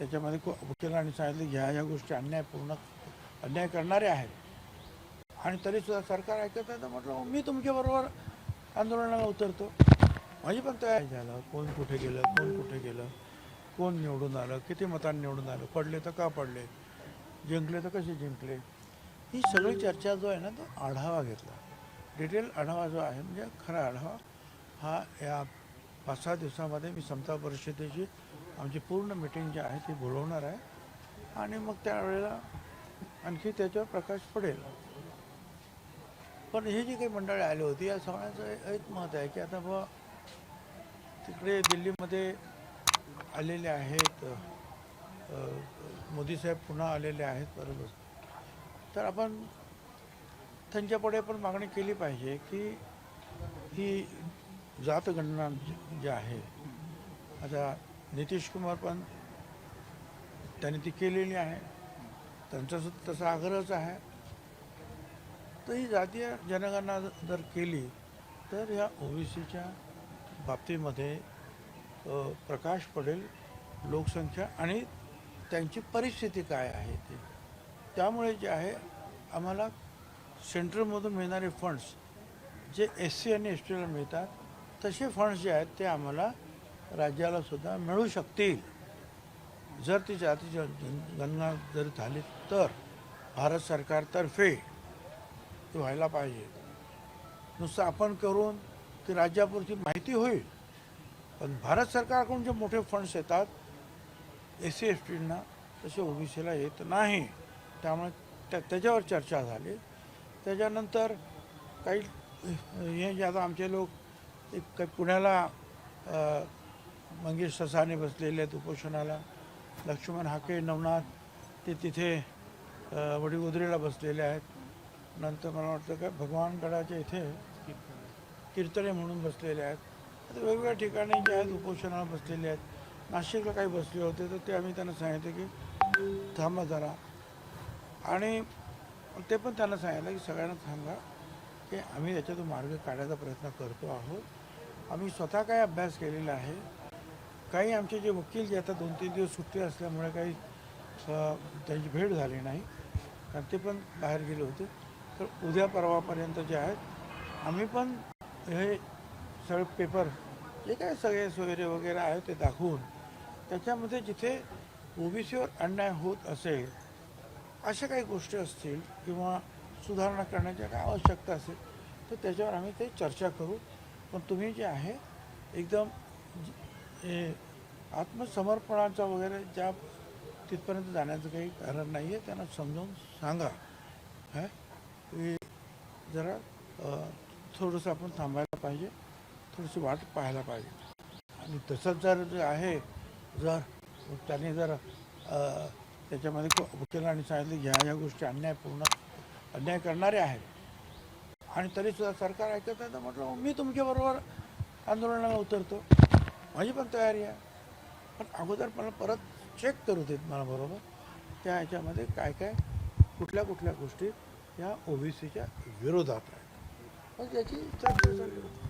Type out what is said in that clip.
त्याच्यामध्ये को- वकिलांनी सांगितलं की ह्या ह्या गोष्टी अन्यायपूर्ण अन्याय करणारे आहेत. आणि तरीसुद्धा सरकार ऐकत आहे तर म्हटलं मी तुमच्याबरोबर आंदोलनाला उतरतो. माझी पण तयारी झालं कोण कुठे गेलं कोण कुठे गेलं कोण निवडून आलं किती मतांनी निवडून आलं पडले तर का पडले जिंकले तर कसे जिंकले? ही सगळी चर्चा जो आहे ना तो आढावा घेतला. डिटेल आढावा जो आहे म्हणजे खरा आढावा हा या पाच सहा दिवसामध्ये मी समता परिषदेची आमची पूर्ण मिटिंग जी आहे ती बोलवणार आहे. आणि मग त्यावेळेला आणखी त्याच्यावर प्रकाश पडेल. पण ही जी काही मंडळी आली होती या सगळ्यांचं एक- मत आहे की आता बुवा तिकडे दिल्लीमध्ये आलेले आहेत मोदीसाहेब मोदी साहेब पुन्हा आलेले आहेत बरोबर. तर आपण त्यांच्यापुढे पण मागणी केली पाहिजे की ही जातगणना जी आहे आता नितीश कुमार पण त्यांनी ती केलेली आहे. त्यांचासुद्धा तसा आग्रहच आहे. तर ही जातीय जनगणना जर केली तर ह्या ओबीसीच्या बाबतीमध्ये प्रकाश पडेल लोकसंख्या आणि त्यांची परिस्थिती काय आहे ती. त्यामुळे जे आहे आम्हाला सेंट्रलमधून मिळणारे फंड्स जे एस सी आणि एस टीला मिळतात तसे फंड्स जे आहेत ते आम्हाला राज्याला सुद्धा मिळू शकतील. जर ती जाती जन- गणना जर झाली तर भारत सरकारतर्फे ते व्हायला पाहिजे. नुसतं आपण करून ती राज्यापुरती माहिती होईल. पण भारत सरकारकडून जे मोठे फंड्स येतात एस सी एस टीना तसे ओबीसीला येत नाही. त्यामुळे त्या त्याच्यावर चर्चा झाली. त्याच्यानंतर काही हे जे आता आमचे लोक एक काही पुण्याला मंगेश ससाने बसलेले आहेत उपोषणाला. लक्ष्मण हाके नवनाथ ते तिथे अ, बसलेले आहेत. नंतर मला वाटतं काय भगवानगडाच्या इथे कीर्तने म्हणून बसलेले आहेत. आता वेगवेगळ्या ठिकाणी जे आहेत उपोषणाला बसलेले आहेत. नाशिकला काही बसले होते तर ते आम्ही त्यांना सांगितलं की थांबा जरा. आणि ते पण त्यांना सांगितलं की सगळ्यांना सांगा की आम्ही याच्यातून मार्ग काढायचा प्रयत्न करतो आहोत. आम्ही स्वतः काय अभ्यास केलेला आहे. काही आमचे जे वकील जे आता दोन तीन दिवस सुट्टी असल्यामुळे काही त्यांची भेट झाली नाही. कारण ते पण बाहेर गेले होते. तर उद्या परवापर्यंत जे आहेत आम्ही पण हे सगळे पेपर जे काय सगळे सोयरे वगैरे आहेत ते दाखवून त्याच्यामध्ये जिथे ओबीसीवर अन्याय होत असेल अशा काही गोष्टी असतील किंवा सुधारणा करण्याच्या काय आवश्यकता असेल तर त्याच्यावर आम्ही ते चर्चा करू. पण तुम्ही जे आहे एकदम हे आत्मसमर्पणाचा वगैरे ज्या तिथपर्यंत जाण्याचं काही कारण नाही आहे त्यांना समजावून सांगा. हां? की जरा थोडंसं आपण थांबायला पाहिजे थोडीशी वाट पाहायला पाहिजे. आणि तसंच जर जे आहे जर त्यांनी जर त्याच्यामध्ये को- वकिलांनी सांगितलं ह्या ह्या गोष्टी अन्यायपूर्ण अन्याय करणारे आहेत. आणि तरीसुद्धा सरकार ऐकत नाही तर म्हटलं मी तुमच्याबरोबर आंदोलनाला उतरतो. माझी पण तयारी आहे. पण अगोदर मला परत चेक करू देत मला बरोबर. त्या ह्याच्यामध्ये काय काय कुठल्या कुठल्या गोष्टी या ओबीसीच्या विरोधात आहेत. मग याची चर्चा चालली होती